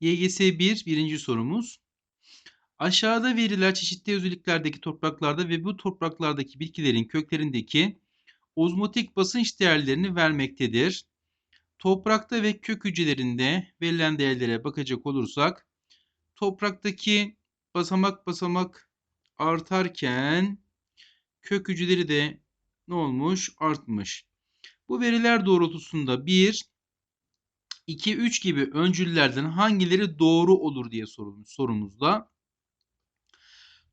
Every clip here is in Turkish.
YGS 1 birinci sorumuz. Aşağıda verilen çeşitli özelliklerdeki topraklarda ve bu topraklardaki bitkilerin köklerindeki ozmotik basınç değerlerini vermektedir. Toprakta ve kök hücrelerinde verilen değerlere bakacak olursak topraktaki basamak basamak artarken kök hücreleri de ne olmuş? Artmış. Bu veriler doğrultusunda 1, 2, 3 gibi öncüllerden hangileri doğru olur diye sorulmuş sorumuzda.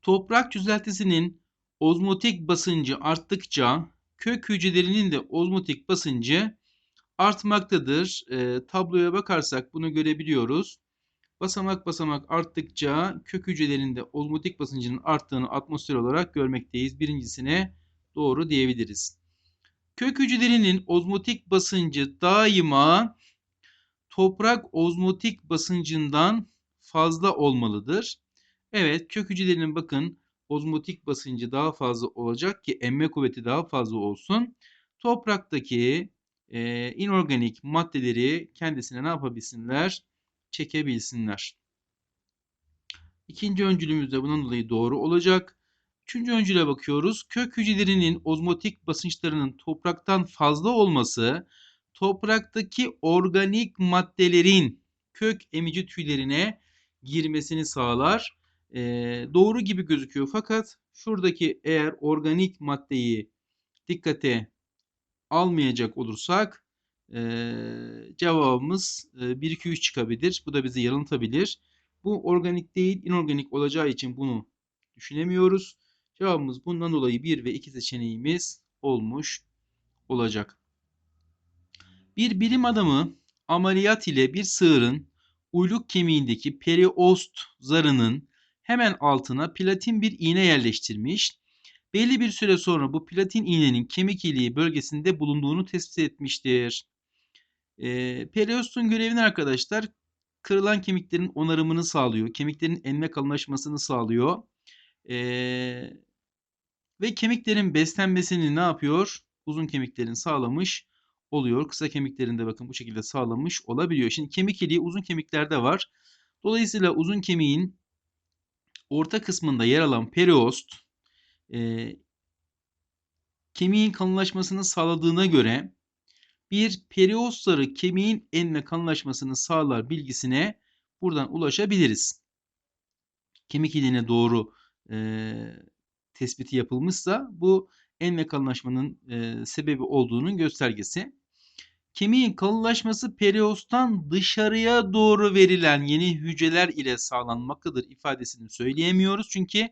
Toprak çözeltisinin ozmotik basıncı arttıkça kök hücrelerinin de ozmotik basıncı artmaktadır. E, tabloya bakarsak bunu görebiliyoruz. Basamak basamak arttıkça kök hücrelerinde ozmotik basıncının arttığını atmosfer olarak görmekteyiz. Birincisine doğru diyebiliriz. Kök hücrelerinin ozmotik basıncı daima toprak ozmotik basıncından fazla olmalıdır. Evet kök hücrelerinin bakın ozmotik basıncı daha fazla olacak ki emme kuvveti daha fazla olsun. Topraktaki e, inorganik maddeleri kendisine ne yapabilsinler? Çekebilsinler. İkinci öncülümüz de bunun dolayı doğru olacak. Üçüncü öncüle bakıyoruz. Kök hücrelerinin ozmotik basınçlarının topraktan fazla olması topraktaki organik maddelerin kök emici tüylerine girmesini sağlar. Ee, doğru gibi gözüküyor fakat şuradaki eğer organik maddeyi dikkate almayacak olursak e, cevabımız e, 1, 2, 3 çıkabilir. Bu da bizi yanıltabilir. Bu organik değil inorganik olacağı için bunu düşünemiyoruz. Cevabımız bundan dolayı 1 ve 2 seçeneğimiz olmuş olacak. Bir bilim adamı ameliyat ile bir sığırın uyluk kemiğindeki periost zarının hemen altına platin bir iğne yerleştirmiş. Belli bir süre sonra bu platin iğnenin kemik iliği bölgesinde bulunduğunu tespit etmiştir. E, periostun görevini arkadaşlar kırılan kemiklerin onarımını sağlıyor. Kemiklerin enme kalınlaşmasını sağlıyor. E, ve kemiklerin beslenmesini ne yapıyor? Uzun kemiklerin sağlamış oluyor. Kısa kemiklerinde bakın bu şekilde sağlamış olabiliyor. Şimdi kemik iliği uzun kemiklerde var. Dolayısıyla uzun kemiğin orta kısmında yer alan periost e, kemiğin kalınlaşmasını sağladığına göre bir periost zarı kemiğin enine kalınlaşmasını sağlar bilgisine buradan ulaşabiliriz. Kemik iliğine doğru e, tespiti yapılmışsa bu enme kalınlaşmanın e, sebebi olduğunun göstergesi. Kemiğin kalınlaşması periosttan dışarıya doğru verilen yeni hücreler ile sağlanmaktadır ifadesini söyleyemiyoruz. Çünkü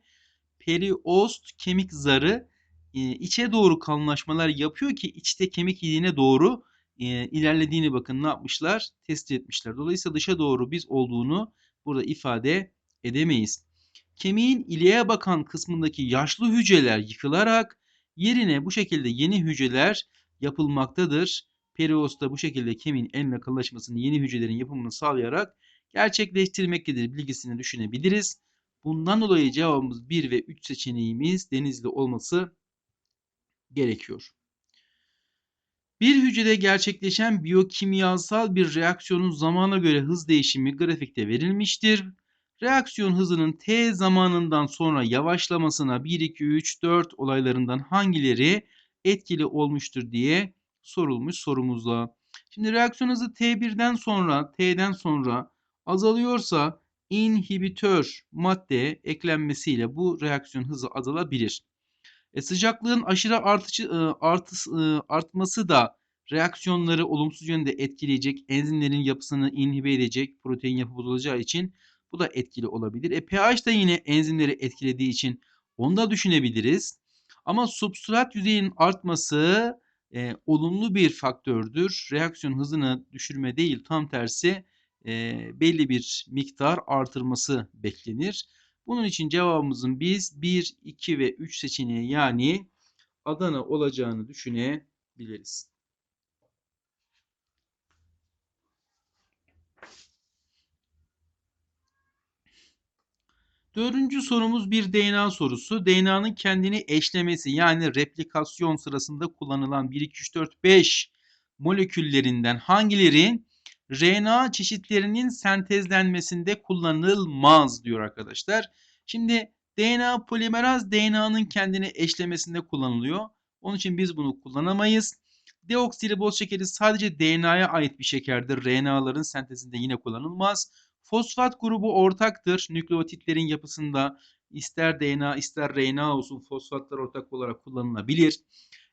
periost kemik zarı e, içe doğru kalınlaşmalar yapıyor ki içte kemik iliğine doğru e, ilerlediğini bakın ne yapmışlar? Test etmişler. Dolayısıyla dışa doğru biz olduğunu burada ifade edemeyiz. Kemiğin iliğe bakan kısmındaki yaşlı hücreler yıkılarak yerine bu şekilde yeni hücreler yapılmaktadır. Periosta bu şekilde kemiğin en kalınlaşmasını yeni hücrelerin yapımını sağlayarak gerçekleştirmektedir bilgisini düşünebiliriz. Bundan dolayı cevabımız 1 ve 3 seçeneğimiz denizli olması gerekiyor. Bir hücrede gerçekleşen biyokimyasal bir reaksiyonun zamana göre hız değişimi grafikte verilmiştir. Reaksiyon hızının t zamanından sonra yavaşlamasına 1, 2, 3, 4 olaylarından hangileri etkili olmuştur diye sorulmuş sorumuzda. Şimdi reaksiyon hızı T1'den sonra, T'den sonra azalıyorsa inhibitör madde eklenmesiyle bu reaksiyon hızı azalabilir. E, sıcaklığın aşırı artışı, e, artıs, e, artması da reaksiyonları olumsuz yönde etkileyecek, enzimlerin yapısını inhibe edecek, protein yapı bozulacağı için bu da etkili olabilir. E, pH da yine enzimleri etkilediği için onu da düşünebiliriz. Ama substrat yüzeyinin artması e, olumlu bir faktördür. Reaksiyon hızını düşürme değil tam tersi e, belli bir miktar artırması beklenir. Bunun için cevabımızın biz 1, 2 ve 3 seçeneği yani Adana olacağını düşünebiliriz. Dördüncü sorumuz bir DNA sorusu. DNA'nın kendini eşlemesi yani replikasyon sırasında kullanılan 1, 2, 3, 4, 5 moleküllerinden hangileri RNA çeşitlerinin sentezlenmesinde kullanılmaz diyor arkadaşlar. Şimdi DNA polimeraz DNA'nın kendini eşlemesinde kullanılıyor. Onun için biz bunu kullanamayız. Deoksiriboz şekeri sadece DNA'ya ait bir şekerdir. RNA'ların sentezinde yine kullanılmaz. Fosfat grubu ortaktır. Nükleotitlerin yapısında ister DNA ister RNA olsun fosfatlar ortak olarak kullanılabilir.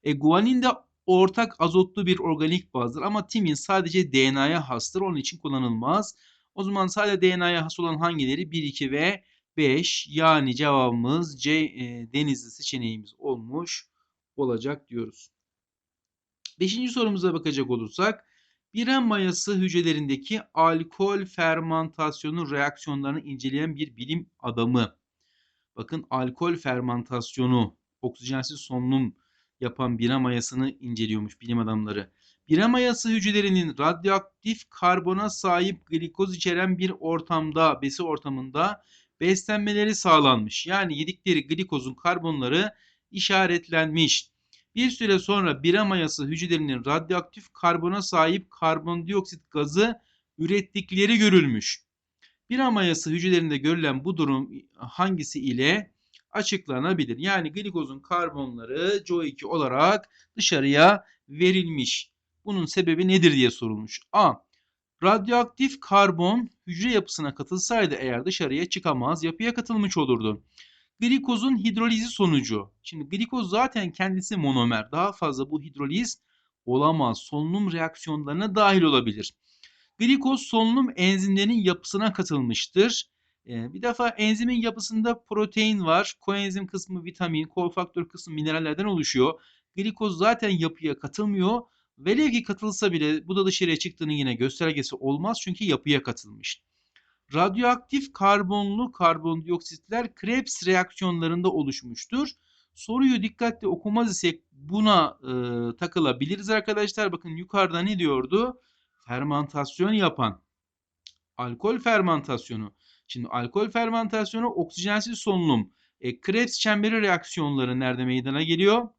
E, guanin de ortak azotlu bir organik bazdır ama timin sadece DNA'ya hastır. Onun için kullanılmaz. O zaman sadece DNA'ya has olan hangileri? 1, 2 ve 5 yani cevabımız C e, denizli seçeneğimiz olmuş olacak diyoruz. Beşinci sorumuza bakacak olursak Biren mayası hücrelerindeki alkol fermentasyonu reaksiyonlarını inceleyen bir bilim adamı. Bakın alkol fermentasyonu, oksijensiz solunum yapan bire mayasını inceliyormuş bilim adamları. Bire mayası hücrelerinin radyoaktif karbona sahip glikoz içeren bir ortamda, besi ortamında beslenmeleri sağlanmış. Yani yedikleri glikozun karbonları işaretlenmiş. Bir süre sonra bira mayası hücrelerinin radyoaktif karbona sahip karbondioksit gazı ürettikleri görülmüş. Bira mayası hücrelerinde görülen bu durum hangisi ile açıklanabilir? Yani glikozun karbonları CO2 olarak dışarıya verilmiş. Bunun sebebi nedir diye sorulmuş. A. Radyoaktif karbon hücre yapısına katılsaydı eğer dışarıya çıkamaz, yapıya katılmış olurdu. Glikozun hidrolizi sonucu. Şimdi glikoz zaten kendisi monomer. Daha fazla bu hidroliz olamaz. Solunum reaksiyonlarına dahil olabilir. Glikoz solunum enzimlerinin yapısına katılmıştır. Ee, bir defa enzimin yapısında protein var. Koenzim kısmı vitamin, kofaktör kısmı minerallerden oluşuyor. Glikoz zaten yapıya katılmıyor. Velev ki katılsa bile bu da dışarıya çıktığının yine göstergesi olmaz çünkü yapıya katılmış. Radyoaktif karbonlu karbondioksitler Krebs reaksiyonlarında oluşmuştur. Soruyu dikkatli okumaz isek buna e, takılabiliriz arkadaşlar. Bakın yukarıda ne diyordu? Fermentasyon yapan. Alkol fermentasyonu. Şimdi alkol fermentasyonu oksijensiz solunum. E, Krebs çemberi reaksiyonları nerede meydana geliyor?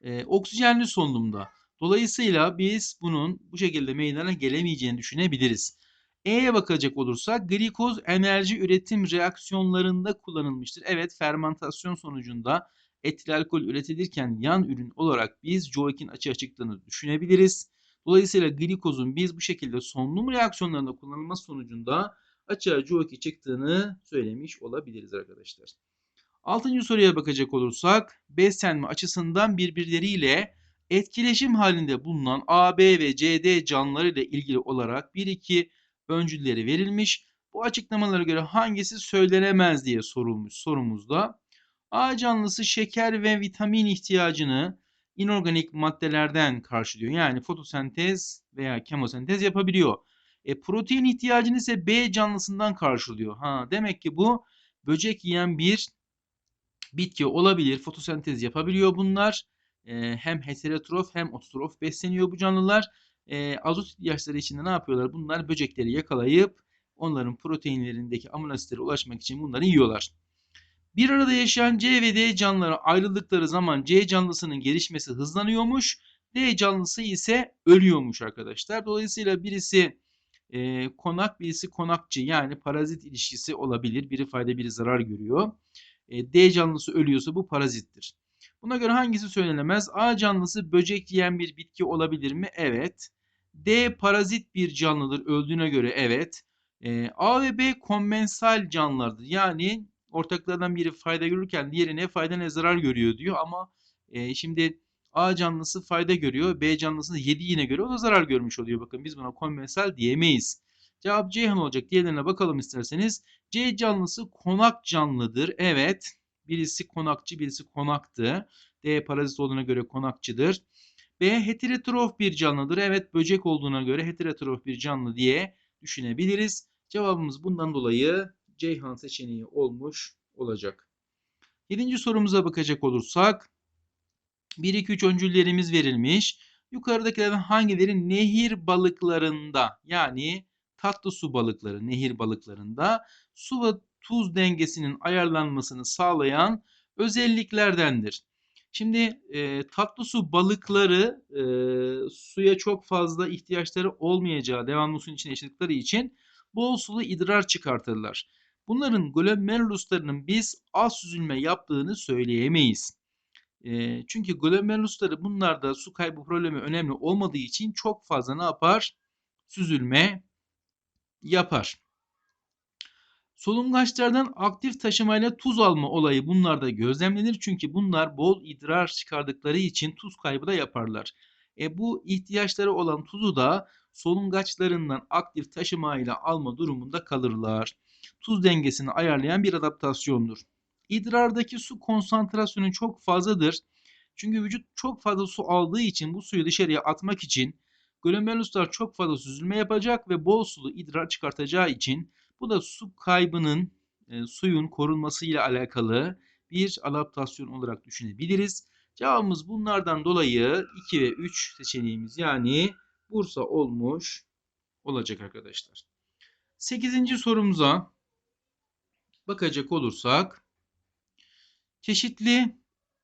E, oksijenli solunumda. Dolayısıyla biz bunun bu şekilde meydana gelemeyeceğini düşünebiliriz. E'ye bakacak olursak glikoz enerji üretim reaksiyonlarında kullanılmıştır. Evet fermentasyon sonucunda etil alkol üretilirken yan ürün olarak biz CO2'nin açığa çıktığını düşünebiliriz. Dolayısıyla glikozun biz bu şekilde solunum reaksiyonlarında kullanılması sonucunda açığa CO2 çıktığını söylemiş olabiliriz arkadaşlar. Altıncı soruya bakacak olursak beslenme açısından birbirleriyle etkileşim halinde bulunan A, B ve CD canlıları ile ilgili olarak 1-2 öncülleri verilmiş. Bu açıklamalara göre hangisi söylenemez diye sorulmuş sorumuzda. A canlısı şeker ve vitamin ihtiyacını inorganik maddelerden karşılıyor. Yani fotosentez veya kemosentez yapabiliyor. E, protein ihtiyacını ise B canlısından karşılıyor. Ha, demek ki bu böcek yiyen bir bitki olabilir. Fotosentez yapabiliyor bunlar. E, hem heterotrof hem ototrof besleniyor bu canlılar e, azot ihtiyaçları içinde ne yapıyorlar? Bunlar böcekleri yakalayıp onların proteinlerindeki amino asitlere ulaşmak için bunları yiyorlar. Bir arada yaşayan C ve D canlıları ayrıldıkları zaman C canlısının gelişmesi hızlanıyormuş. D canlısı ise ölüyormuş arkadaşlar. Dolayısıyla birisi e, konak birisi konakçı yani parazit ilişkisi olabilir. Biri fayda biri zarar görüyor. E, D canlısı ölüyorsa bu parazittir. Buna göre hangisi söylenemez? A canlısı böcek yiyen bir bitki olabilir mi? Evet. D parazit bir canlıdır öldüğüne göre evet. E, A ve B konvensal canlılardır. Yani ortaklardan biri fayda görürken diğeri ne fayda ne zarar görüyor diyor ama e, şimdi A canlısı fayda görüyor. B canlısı yedi yine göre o da zarar görmüş oluyor. Bakın biz buna konvensal diyemeyiz. Cevap Ceyhan olacak. Diğerlerine bakalım isterseniz. C canlısı konak canlıdır. Evet. Birisi konakçı, birisi konaktı. D parazit olduğuna göre konakçıdır. B heterotrof bir canlıdır. Evet böcek olduğuna göre heterotrof bir canlı diye düşünebiliriz. Cevabımız bundan dolayı Ceyhan seçeneği olmuş olacak. Yedinci sorumuza bakacak olursak 1-2-3 öncüllerimiz verilmiş. Yukarıdakilerden hangileri nehir balıklarında yani tatlı su balıkları nehir balıklarında su ve tuz dengesinin ayarlanmasını sağlayan özelliklerdendir. Şimdi e, tatlı su balıkları e, suya çok fazla ihtiyaçları olmayacağı devamlı suyun içine yaşadıkları için bol sulu idrar çıkartırlar. Bunların glomeruloslarının biz az süzülme yaptığını söyleyemeyiz. E, çünkü glomerulosları bunlarda su kaybı problemi önemli olmadığı için çok fazla ne yapar? Süzülme yapar. Solungaçlardan aktif taşımayla tuz alma olayı bunlarda gözlemlenir. Çünkü bunlar bol idrar çıkardıkları için tuz kaybı da yaparlar. E bu ihtiyaçları olan tuzu da solungaçlarından aktif taşımayla alma durumunda kalırlar. Tuz dengesini ayarlayan bir adaptasyondur. İdrardaki su konsantrasyonu çok fazladır. Çünkü vücut çok fazla su aldığı için bu suyu dışarıya atmak için glomeruloslar çok fazla süzülme yapacak ve bol sulu idrar çıkartacağı için bu da su kaybının e, suyun korunması ile alakalı bir adaptasyon olarak düşünebiliriz. Cevabımız bunlardan dolayı 2 ve 3 seçeneğimiz yani Bursa olmuş olacak arkadaşlar. 8. sorumuza bakacak olursak çeşitli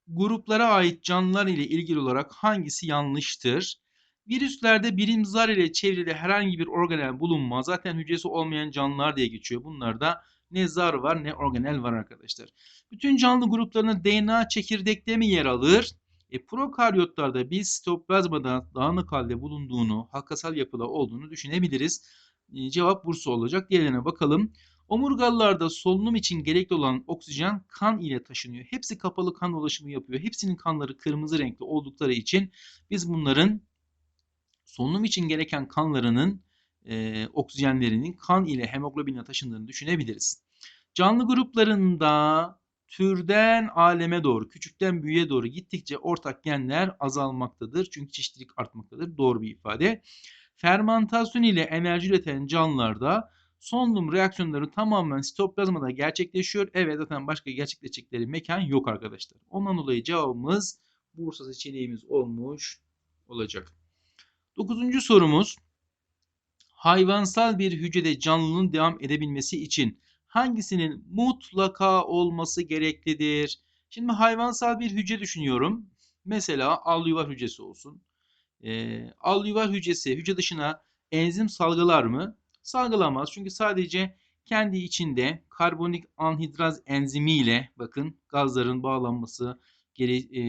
gruplara ait canlılar ile ilgili olarak hangisi yanlıştır? Virüslerde birimzar ile çevrili herhangi bir organel bulunmaz. Zaten hücresi olmayan canlılar diye geçiyor. Bunlarda ne zar var ne organel var arkadaşlar. Bütün canlı gruplarının DNA çekirdekte mi yer alır? E, prokaryotlarda biz sitoplazmada dağınık halde bulunduğunu, halkasal yapıda olduğunu düşünebiliriz. E, cevap Bursa olacak. Diğerlerine bakalım. Omurgalılarda solunum için gerekli olan oksijen kan ile taşınıyor. Hepsi kapalı kan ulaşımı yapıyor. Hepsinin kanları kırmızı renkli oldukları için biz bunların solunum için gereken kanlarının e, oksijenlerinin kan ile hemoglobinle taşındığını düşünebiliriz. Canlı gruplarında türden aleme doğru, küçükten büyüğe doğru gittikçe ortak genler azalmaktadır. Çünkü çeşitlilik artmaktadır. Doğru bir ifade. Fermentasyon ile enerji üreten canlılarda solunum reaksiyonları tamamen sitoplazmada gerçekleşiyor. Evet zaten başka gerçekleşecekleri mekan yok arkadaşlar. Ondan dolayı cevabımız Bursa seçeneğimiz olmuş olacak. Dokuzuncu sorumuz. Hayvansal bir hücrede canlılığın devam edebilmesi için hangisinin mutlaka olması gereklidir? Şimdi hayvansal bir hücre düşünüyorum. Mesela al yuvar hücresi olsun. E, al yuvar hücresi hücre dışına enzim salgılar mı? Salgılamaz. Çünkü sadece kendi içinde karbonik anhidraz enzimiyle bakın gazların bağlanması geri e,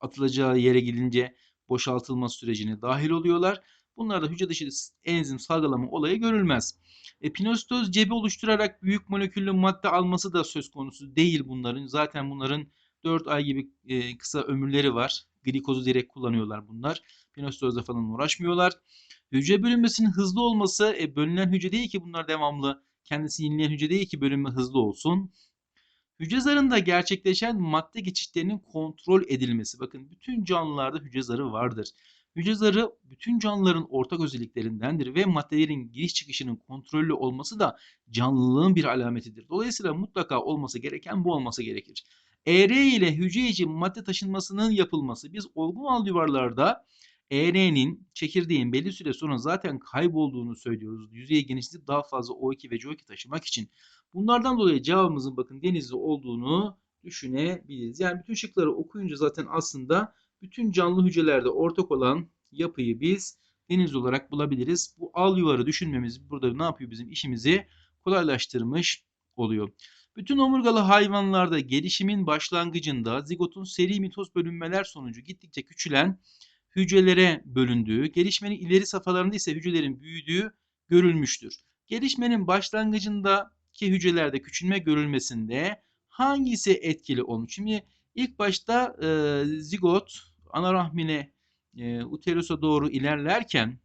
atılacağı yere gidince boşaltılma sürecine dahil oluyorlar. Bunlarda hücre dışı enzim salgılama olayı görülmez. E, cebi oluşturarak büyük moleküllü madde alması da söz konusu değil bunların. Zaten bunların 4 ay gibi e, kısa ömürleri var. Glikozu direkt kullanıyorlar bunlar. Pinositozla falan uğraşmıyorlar. Hücre bölünmesinin hızlı olması e, bölünen hücre değil ki bunlar devamlı kendisi yenileyen hücre değil ki bölünme hızlı olsun. Hücre zarında gerçekleşen madde geçişlerinin kontrol edilmesi. Bakın bütün canlılarda hücre zarı vardır. Hücre zarı bütün canlıların ortak özelliklerindendir ve maddelerin giriş çıkışının kontrollü olması da canlılığın bir alametidir. Dolayısıyla mutlaka olması gereken bu olması gerekir. ER ile hücre içi madde taşınmasının yapılması. Biz olgun alüvarlarda ER'nin çekirdeğin belli süre sonra zaten kaybolduğunu söylüyoruz. Yüzeye genişletip daha fazla O2 ve CO2 taşımak için. Bunlardan dolayı cevabımızın bakın denizli olduğunu düşünebiliriz. Yani bütün şıkları okuyunca zaten aslında bütün canlı hücrelerde ortak olan yapıyı biz deniz olarak bulabiliriz. Bu al yuvarı düşünmemiz burada ne yapıyor bizim işimizi kolaylaştırmış oluyor. Bütün omurgalı hayvanlarda gelişimin başlangıcında zigotun seri mitoz bölünmeler sonucu gittikçe küçülen hücrelere bölündüğü, gelişmenin ileri safhalarında ise hücrelerin büyüdüğü görülmüştür. Gelişmenin başlangıcındaki hücrelerde küçülme görülmesinde hangisi etkili olmuş? Şimdi ilk başta e, zigot ana rahmine e, uterusa doğru ilerlerken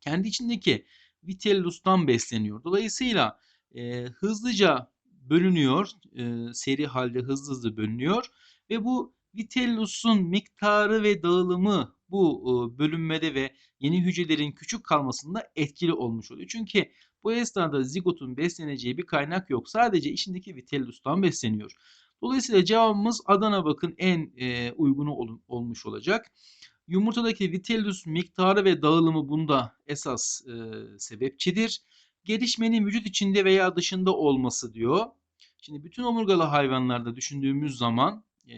kendi içindeki vitellustan besleniyor. Dolayısıyla e, hızlıca bölünüyor, e, seri halde hızlı hızlı bölünüyor ve bu Vitellus'un miktarı ve dağılımı bu e, bölünmede ve yeni hücrelerin küçük kalmasında etkili olmuş oluyor. Çünkü bu esnada zigotun besleneceği bir kaynak yok. Sadece içindeki Vitellus'tan besleniyor. Dolayısıyla cevabımız Adana bakın en e, uygunu ol, olmuş olacak. Yumurtadaki Vitellus miktarı ve dağılımı bunda esas e, sebepçidir. Gelişmenin vücut içinde veya dışında olması diyor. Şimdi bütün omurgalı hayvanlarda düşündüğümüz zaman e,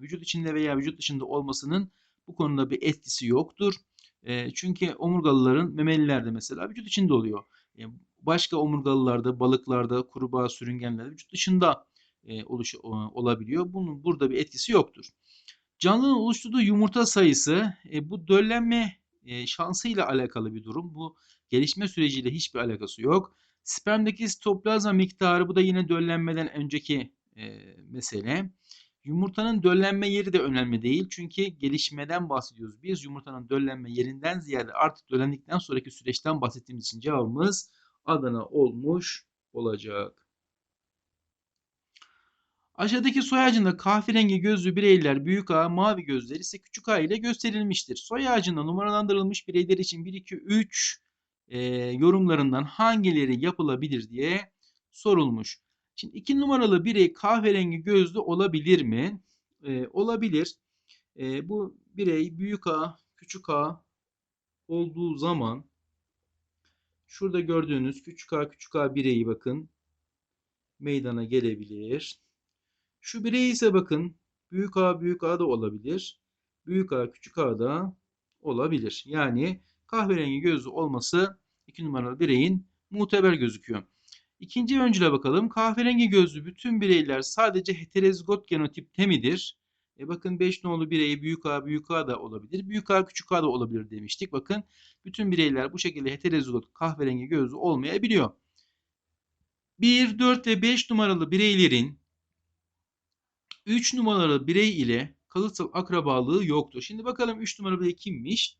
vücut içinde veya vücut dışında olmasının bu konuda bir etkisi yoktur. E, çünkü omurgalıların memelilerde mesela vücut içinde oluyor. E, başka omurgalılarda, balıklarda, kurbağa, sürüngenlerde vücut dışında e, oluş, olabiliyor. Bunun burada bir etkisi yoktur. Canlının oluşturduğu yumurta sayısı e, bu döllenme e, şansıyla alakalı bir durum. Bu gelişme süreciyle hiçbir alakası yok. Spermdeki sitoplazma miktarı bu da yine döllenmeden önceki e, mesele. Yumurtanın döllenme yeri de önemli değil. Çünkü gelişmeden bahsediyoruz. Biz yumurtanın döllenme yerinden ziyade artık döllendikten sonraki süreçten bahsettiğimiz için cevabımız Adana olmuş olacak. Aşağıdaki soy ağacında kahverengi gözlü bireyler büyük A, mavi gözler ise küçük A ile gösterilmiştir. Soy ağacında numaralandırılmış bireyler için 1, 2, 3 e, yorumlarından hangileri yapılabilir diye sorulmuş. Şimdi 2 numaralı birey kahverengi gözlü olabilir mi? E, olabilir. E, bu birey büyük A, küçük A olduğu zaman şurada gördüğünüz küçük A, küçük A bireyi bakın meydana gelebilir. Şu birey ise bakın büyük A büyük A da olabilir. Büyük A küçük A da olabilir. Yani kahverengi gözlü olması 2 numaralı bireyin muteber gözüküyor. İkinci öncüle bakalım. Kahverengi gözlü bütün bireyler sadece heterozigot genotipte midir? E bakın 5 nolu birey büyük A büyük A da olabilir. Büyük A küçük A da olabilir demiştik. Bakın bütün bireyler bu şekilde heterozigot kahverengi gözlü olmayabiliyor. 1, 4 ve 5 numaralı bireylerin 3 numaralı birey ile kalıtsal akrabalığı yoktur. Şimdi bakalım 3 numaralı birey kimmiş?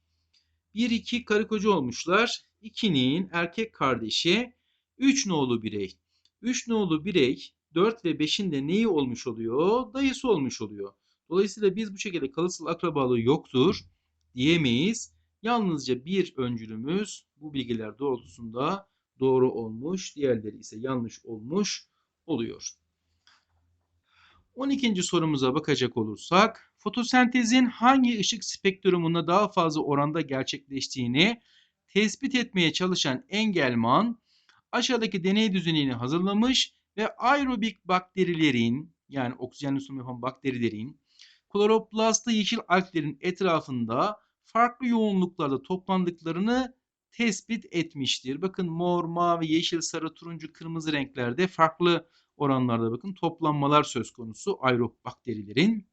1-2 karı koca olmuşlar. 2'nin erkek kardeşi 3 nolu birey. 3 nolu birey 4 ve 5'in de neyi olmuş oluyor? Dayısı olmuş oluyor. Dolayısıyla biz bu şekilde kalıtsal akrabalığı yoktur diyemeyiz. Yalnızca bir öncülümüz bu bilgiler doğrultusunda doğru olmuş, diğerleri ise yanlış olmuş oluyor. 12. sorumuza bakacak olursak, fotosentezin hangi ışık spektrumunda daha fazla oranda gerçekleştiğini tespit etmeye çalışan Engelman, aşağıdaki deney düzenini hazırlamış ve aerobik bakterilerin yani oksijenli sunum yapan bakterilerin kloroplastlı yeşil alglerin etrafında farklı yoğunluklarda toplandıklarını tespit etmiştir. Bakın mor, mavi, yeşil, sarı, turuncu, kırmızı renklerde farklı oranlarda bakın toplanmalar söz konusu aerob bakterilerin.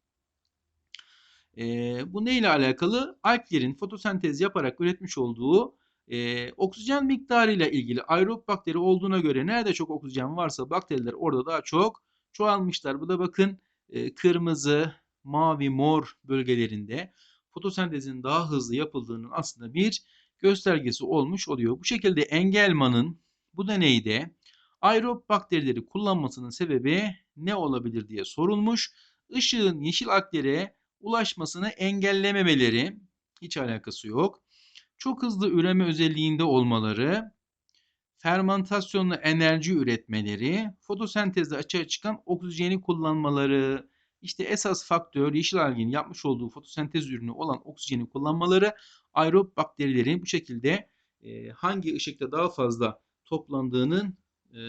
E, bu ne ile alakalı? Alglerin fotosentez yaparak üretmiş olduğu e, oksijen miktarıyla ilgili aerob bakteri olduğuna göre nerede çok oksijen varsa bakteriler orada daha çok çoğalmışlar. Bu da bakın e, kırmızı, mavi, mor bölgelerinde fotosentezin daha hızlı yapıldığının aslında bir göstergesi olmuş oluyor. Bu şekilde Engelman'ın bu deneyde aerob bakterileri kullanmasının sebebi ne olabilir diye sorulmuş. Işığın yeşil alglere ulaşmasını engellememeleri hiç alakası yok. Çok hızlı üreme özelliğinde olmaları, fermentasyonla enerji üretmeleri, fotosentezde açığa çıkan oksijeni kullanmaları, işte esas faktör yeşil algin yapmış olduğu fotosentez ürünü olan oksijeni kullanmaları aerob bakterilerin bu şekilde e, hangi ışıkta daha fazla toplandığının e,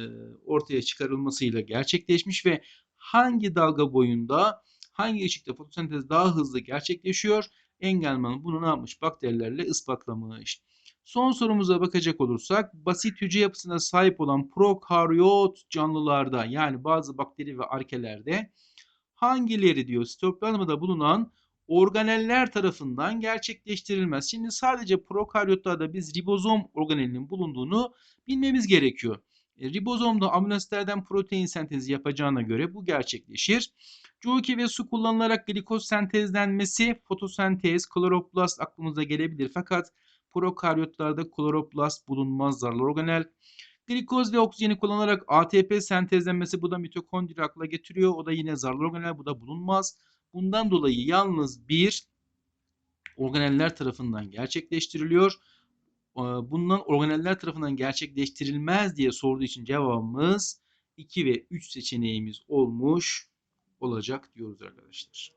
ortaya çıkarılmasıyla gerçekleşmiş ve hangi dalga boyunda hangi ışıkta fotosentez daha hızlı gerçekleşiyor? Engelman bunu ne yapmış? Bakterilerle ispatlamış. Son sorumuza bakacak olursak basit hücre yapısına sahip olan prokaryot canlılarda yani bazı bakteri ve arkelerde hangileri diyor sitoplazmada bulunan organeller tarafından gerçekleştirilmez. Şimdi sadece prokaryotlarda biz ribozom organelinin bulunduğunu bilmemiz gerekiyor. E, ribozomda aminoasitlerden protein sentezi yapacağına göre bu gerçekleşir. CO2 ve su kullanılarak glikoz sentezlenmesi, fotosentez, kloroplast aklımıza gelebilir. Fakat prokaryotlarda kloroplast bulunmaz zarlı organel. Glikoz ve oksijeni kullanarak ATP sentezlenmesi bu da mitokondri akla getiriyor. O da yine zarlı organel bu da bulunmaz. Bundan dolayı yalnız bir organeller tarafından gerçekleştiriliyor. Ee, bundan organeller tarafından gerçekleştirilmez diye sorduğu için cevabımız 2 ve 3 seçeneğimiz olmuş olacak diyoruz arkadaşlar.